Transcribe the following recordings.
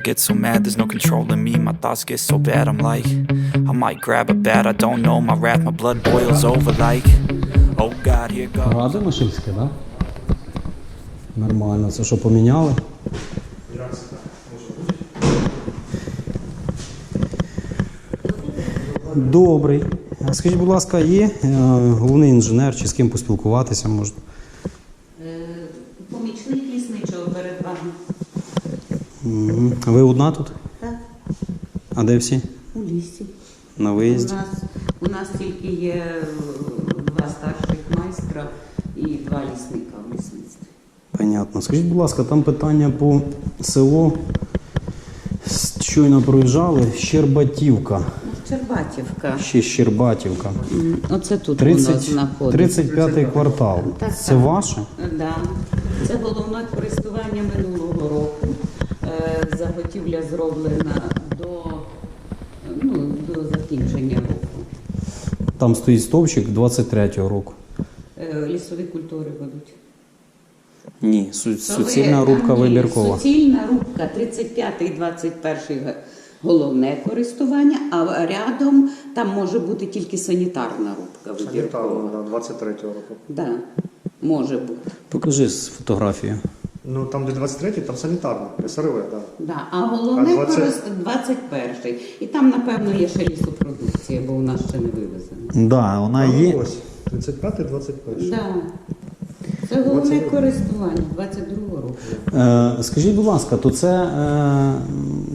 I get so mad, there's no controlling me. My thoughts get so bad, I'm like, I might grab a bat, I don't know. My wrath, my blood boils over like, oh God, here goes. Ради Мишельське, так? Да? Нормально. Це що поміняли? Добрий. Скажіть, будь ласка, є е, головний інженер чи з ким поспілкуватися можна? Е, Помічник лісничого перед вами. Мгм. А Ви одна тут? Так, А де всі? у лісі. На У виїзді? нас, у нас тільки є е, два старших майстра і два лісника в лісництві. Понятно. Скажіть, будь ласка, там питання по селу. Щойно проїжджали. Щербатівка. Ну, Чербатівка. Ще Щербатівка. Оце тут воно 30, знаходиться. 35-й квартал. Так, Це так. ваше? Да. Це головне користування минулого Заготівля зроблена до, ну, до закінчення року. Там стоїть стовпчик 23-го року. Е, Лісові культури будуть. Ні, су- суцільна рубка Ні, вибіркова. Суцільна рубка 35 і 21 г- головне користування, а рядом там може бути тільки санітарна рубка вибіркова. Санітарно, да, 23-го року. Да, може бути. Покажи з фотографію. Ну там, де 23-й, там санітарно, СРВ, так. Да. Да. А головне А 20? корист 21 І там, напевно, є ще лісопродукція, бо у нас ще не вивезено. Да, вона є. ось 35-й, 21-й. Да. Це головне 22. користування 22 року. Е, скажіть, будь ласка, то це е,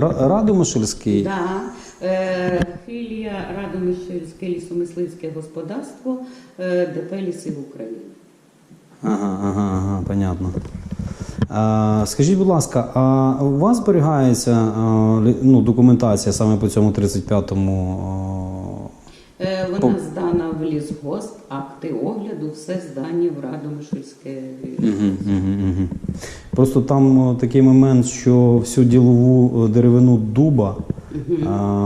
Ра- Радомишльський? Да. Е, Філія Радомишльське лісомисливське господарство е, ДП Ліси України. Ага, ага, ага, понятно. Е, скажіть, будь ласка, а у вас зберігається е, ну, документація саме по цьому 35-му? Е, Вона здана в лісгосп, акти огляду, все здані в Радомишльське. Угу, угу, угу. Просто там такий момент, що всю ділову е, деревину дуба е,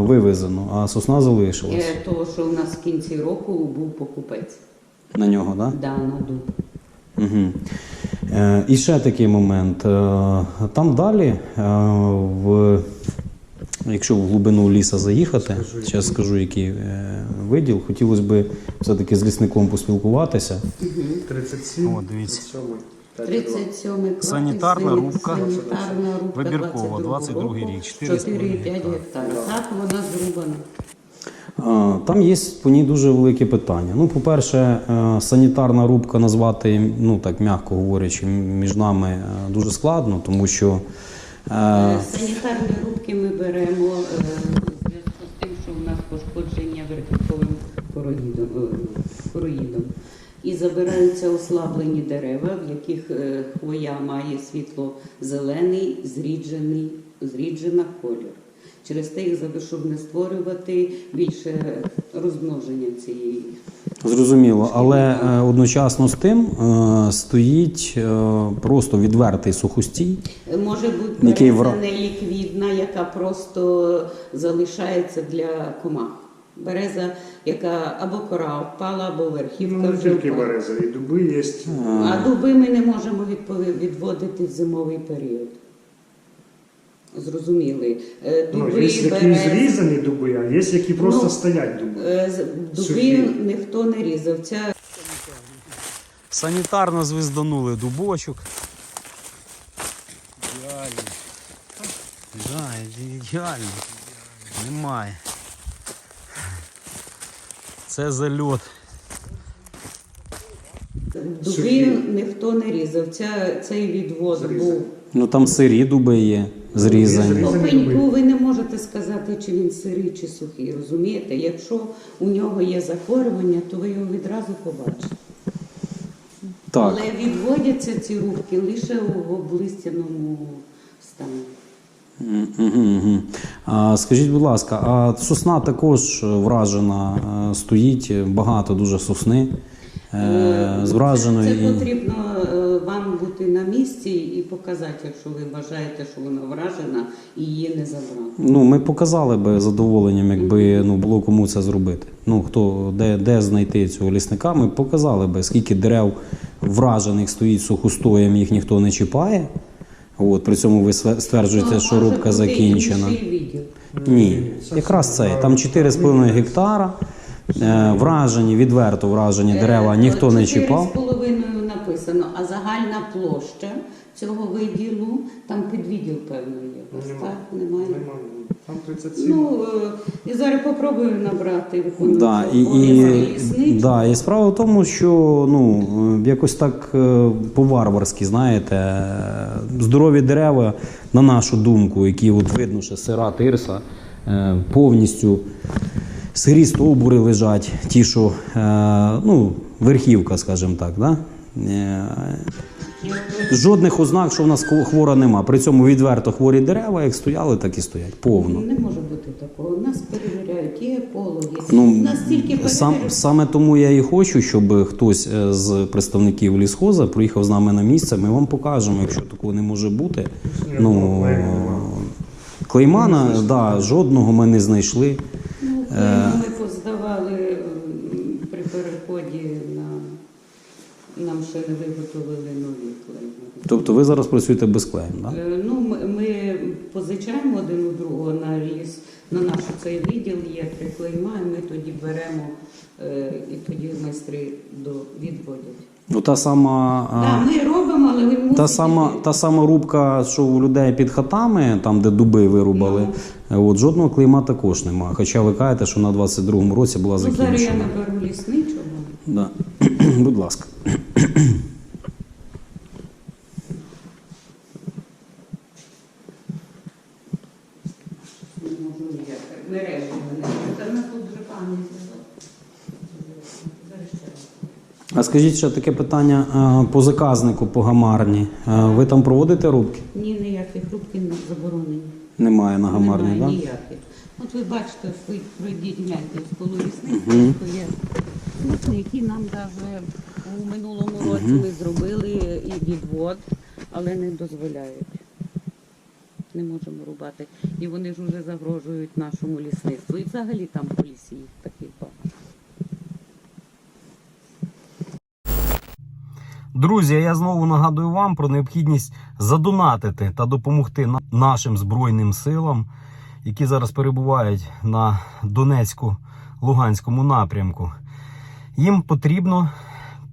вивезено, а сосна залишилась Е, Того, що у нас в кінці року був покупець. на нього, так? Да, на дуб. Угу. Е, і ще такий момент. Е, там далі, е, в, якщо в глибину ліса заїхати, зараз скажу, який е, виділ, хотілося б все-таки з лісником поспілкуватися. 37, О, дивіться. 37, 37 клас. Санітарна сані- рубка. Санітарна рубка Вибіркова, 22 рік, 4,5 4,5 гектара. Так, вона зрубана. Е, Там є по ній дуже велике питання. Ну, по-перше, е, санітарна рубка назвати, ну так м'яко говорячи, між нами е, дуже складно, тому що Санітарні рубки ми беремо у зв'язку з тим, що у нас пошкодження верхівковим короїдом. І забираються ослаблені дерева, в яких хвоя має світло-зелений, зріджений, зріджена колір. Через те, їх щоб не створювати більше розмноження цієї. зрозуміло, але е, одночасно з тим е, стоїть е, просто відвертий сухостій. Може бути Який береза неліквідна, яка просто залишається для комах. Береза, яка або кора впала, або верхівка Ну, не тільки впала. береза, і дуби є. А дуби ми не можемо відводити в зимовий період. Зрозуміли. Е, Ну, є які берези. зрізані дуби, а є які просто Ну, стоять дуби. Е, Дуби Сухі. ніхто не різав. Ця Санітарно звізданули дубочок. Ідеально. Да, ідеально. Немає. Це зальот. дуби Сухі. ніхто не різав. Ця, цей відвод Зрізані. був. Ну там сирі дуби є, зрізані. Пеньку ви не можете сказати, чи він сирий, чи сухий. Розумієте? Якщо у нього є захворювання, то ви його відразу побачите. Так. Але відводяться ці рубки лише у облистяному стані. А, скажіть, будь ласка, а сосна також вражена, е, стоїть багато дуже сосни з враженою. Це потрібно е, вам бути на місці і показати, якщо ви вважаєте, що вона вражена і її не забрати. Ну, ми показали би задоволенням, якби ну, було кому це зробити. Ну, хто, де, де знайти цього лісника, ми показали би, скільки дерев вражених стоїть сухостоєм, їх ніхто не чіпає. От, при цьому ви стверджуєте, Ну, що рубка закінчена. Ні, якраз це. Там 4,5 гектара. Е, вражені, відверто вражені дерева ніхто не чіпав. 4,5 написано, а загальна площа цього виділу, там підвідділ певно є. Нема. так, немає. Немає. Там 37. Ну, е, і зараз попробую набрати виконуючого Да, і, і, обов'язки да, і справа в тому, що ну, е, якось так е, по-варварськи, знаєте, е, здорові дерева, на нашу думку, які от видно, що сира тирса, е, повністю сирі стовбури лежать, ті, що е, ну, верхівка, скажімо так. Да? Е, Жодних ознак, що в нас хвора нема. При цьому відверто хворі дерева, як стояли, так і стоять. Повно. Не може бути такого. Нас перевіряють, є екологи. Ну, Нас тільки сам, саме тому я і хочу, щоб хтось е, з представників лісхоза приїхав з нами на місце. Ми вам покажемо, якщо такого не може бути. Ну, клейма, на- да, жодного ми не знайшли. Е. ми поздавали при переході на нам ще не виготовили нові клейми. Тобто ви зараз працюєте без клеєм, так? Да? Е, Ну, ми, ми позичаємо один у другого на ліс, на наш цей відділ є три клейма, і ми тоді беремо, е, і тоді майстри до, відводять. Ну, та сама. Да, ми робимо, але ви Та сама, та сама рубка, що у людей під хатами, там де дуби вирубали, е, от жодного клейма також немає. Хоча ви кажете, що на 22-му році була Ну, зараз я закінчена. наберу лісничого. Да. Будь ласка. Не можу ніяк. Мережі мене. Та в нас тут вже пані зв'язок. Зараз ще раз. А скажіть ще таке питання е, по заказнику, по гамарні. Е, Ви там проводите рубки? Ні, ніяких рубків не заборонені. Немає на гамарні, Немає так? Ніяких. От ви бачите, ви пройдіть гляньте з полулісництва, що є які нам навіть у минулому році ми зробили і відвод, але не дозволяють. Не можемо рубати. І вони ж вже загрожують нашому лісництву. І взагалі там по лісі їх таких багато. Друзі, я знову нагадую вам про необхідність задонатити та допомогти нашим збройним силам, які зараз перебувають на Донецьку-Луганському напрямку. Їм потрібно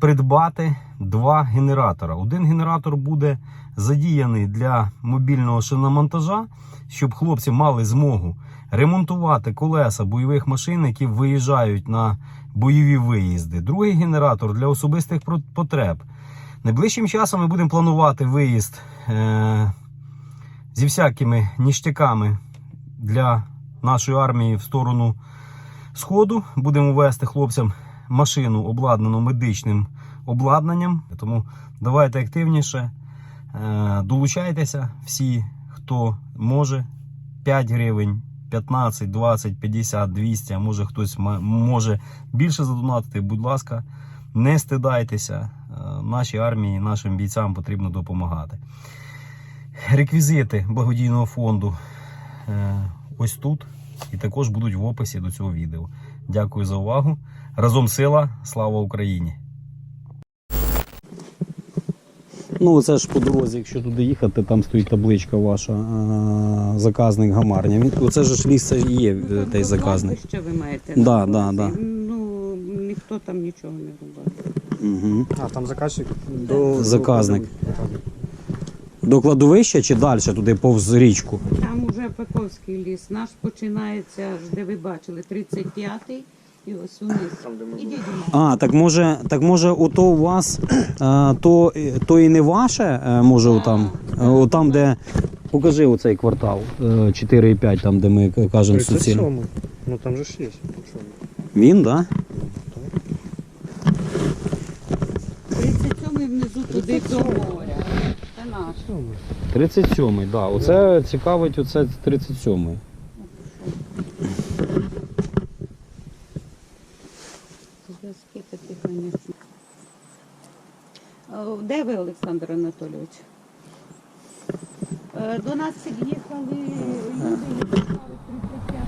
придбати два генератора. Один генератор буде задіяний для мобільного шиномонтажа, щоб хлопці мали змогу ремонтувати колеса бойових машин, які виїжджають на бойові виїзди. Другий генератор для особистих потреб. Найближчим часом ми будемо планувати виїзд е- зі всякими ніштяками для нашої армії в сторону Сходу. Будемо вести хлопцям машину, обладнану медичним обладнанням. Тому давайте активніше. Е, долучайтеся всі, хто може. 5 гривень, 15, 20, 50, 200, а може хтось може більше задонатити. Будь ласка, не стидайтеся. Нашій армії, нашим бійцям потрібно допомагати. Реквізити благодійного фонду е, ось тут і також будуть в описі до цього відео. Дякую за увагу. Разом сила, слава Україні! Ну, це ж по дорозі, якщо туди їхати, там стоїть табличка ваша, е, заказник гамарня. Він, оце ж ліс це є е, той заказник. Ще ви маєте. Да, да, да. Ніхто там нічого не рубав. Угу. А, там заказчик до... Заказник. до- До кладовища чи далі, туди повз річку? Там уже Пековський ліс. Наш починається, аж де ви бачили, 35-й і ось униз. Там. Ідіть до. А, так може, так може, ото у вас е, то, то і не ваше, е, може, отам, е, отам, де. Покажи оцей квартал е, 4,5, там, де ми кажемо суцільно. Ну там же ж є. Він, так? 37-й 37-й. так. Да. Оце цікавить, оце 37-й. Зв'язки такі, звісно. Е, де ви, Олександр Анатолійович? Е, до нас під'їхали люди, які стали 35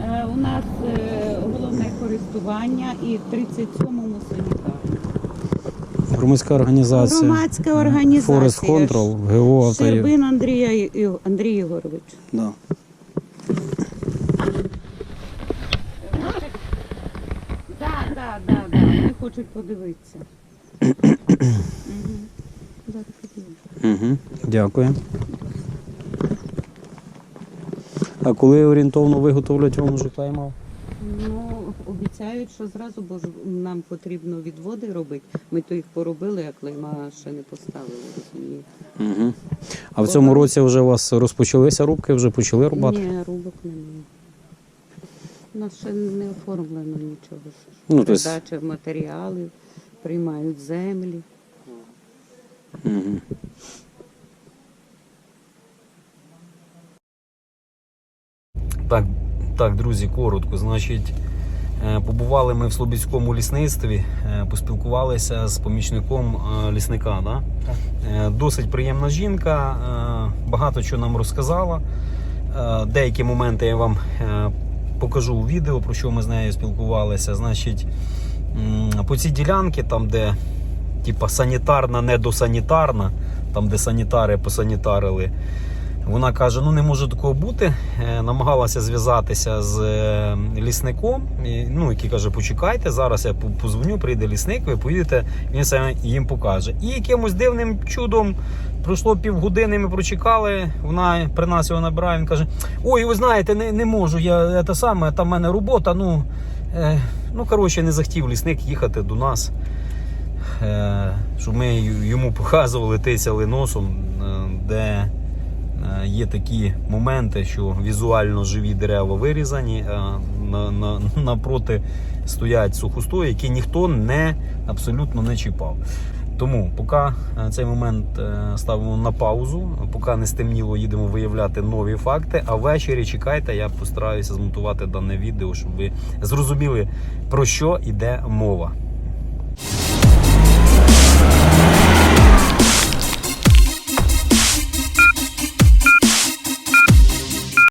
е, У нас головне користування і 37-му санітарі. Громадська організація. Громадська організація. Forest Control, ГО Щербин Андрія Андрій Ігорович. Да. Так, так, так, так. Вони хочуть подивитися. Мгм. Зараз підійду. Угу. Дякую. А коли орієнтовно виготовлять вам вже клейма? Ну, обіцяють, що зразу, бо ж нам потрібно відводи робити. Ми то їх поробили, а клейма ще не поставили, розумієте? Угу. А в цьому році вже у вас розпочалися рубки, вже почали рубати? Ні, рубок немає. У нас ще не оформлено нічого. Ну, то есть- Передача матеріалів, приймають землі. Угу. Так, так, друзі, коротко. Значить, е, побували ми в Слобідському лісництві, е, поспілкувалися з помічником е, лісника. Да? Е, Досить приємна жінка, багато чого нам розказала. Деякі моменти я вам покажу у відео, про що ми з нею спілкувалися. Значить, по цій ділянці, там, де типа санітарна, недосанітарна, там, де санітари посанітарили. Вона каже: ну не може такого бути. Е, Намагалася зв'язатися з е, лісником, ну, який каже, почекайте, зараз я позвоню, прийде лісник, ви поїдете, він все їм покаже. І якимось дивним чудом пройшло півгодини, ми прочекали. Вона при нас його набирає. Він каже: Ой, ви знаєте, не, не можу. Я те саме, там в мене робота. Ну, е, ну коротше, не захотів лісник їхати до нас. Е, щоб ми йому показували, тисяли носом, е, де є такі моменти, що візуально живі дерева вирізані, а на, на, напроти стоять сухостої, які ніхто не абсолютно не чіпав. Тому поки е, цей момент е, ставимо на паузу, поки не стемніло, їдемо виявляти нові факти. А ввечері чекайте, я постараюся змонтувати дане відео, щоб ви зрозуміли про що йде мова.